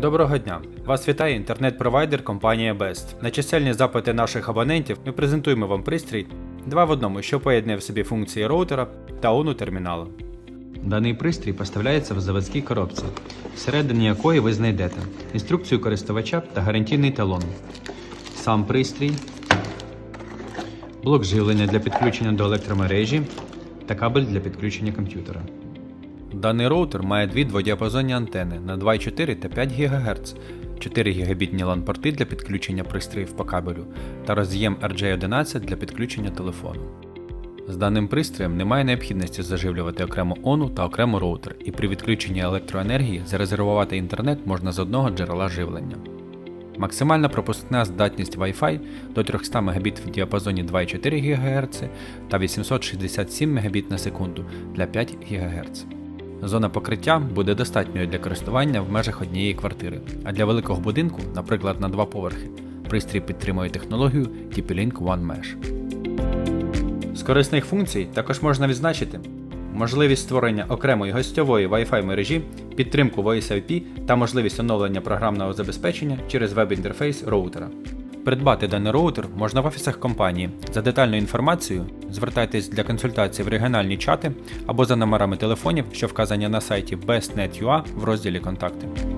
Доброго дня! Вас вітає інтернет-провайдер компанія Best. На чисельні запити наших абонентів ми презентуємо вам пристрій два в одному, що поєднує в собі функції роутера та ону терміналу. Даний пристрій поставляється в заводській коробці, всередині якої ви знайдете інструкцію користувача та гарантійний талон, сам пристрій, блок живлення для підключення до електромережі та кабель для підключення комп'ютера. Даний роутер має дві дводіапазонні антени на 2,4 та 5 ГГц, 4 гігабітні LAN-порти для підключення пристроїв по кабелю та роз'єм RJ11 для підключення телефону. З даним пристроєм немає необхідності заживлювати окремо ону та окремо роутер, і при відключенні електроенергії зарезервувати інтернет можна з одного джерела живлення. Максимальна пропускна здатність Wi-Fi до 300 Мбіт в діапазоні 2,4 ГГц та 867 Мбіт на секунду для 5 ГГц. Зона покриття буде достатньою для користування в межах однієї квартири, а для великого будинку, наприклад, на два поверхи, пристрій підтримує технологію TP-Link One Mesh. З корисних функцій також можна відзначити можливість створення окремої гостьової Wi-Fi мережі, підтримку Voice IP та можливість оновлення програмного забезпечення через веб-інтерфейс роутера. Придбати даний роутер можна в офісах компанії. За детальною інформацією звертайтесь для консультації в регіональні чати або за номерами телефонів, що вказані на сайті bestnet.ua в розділі Контакти.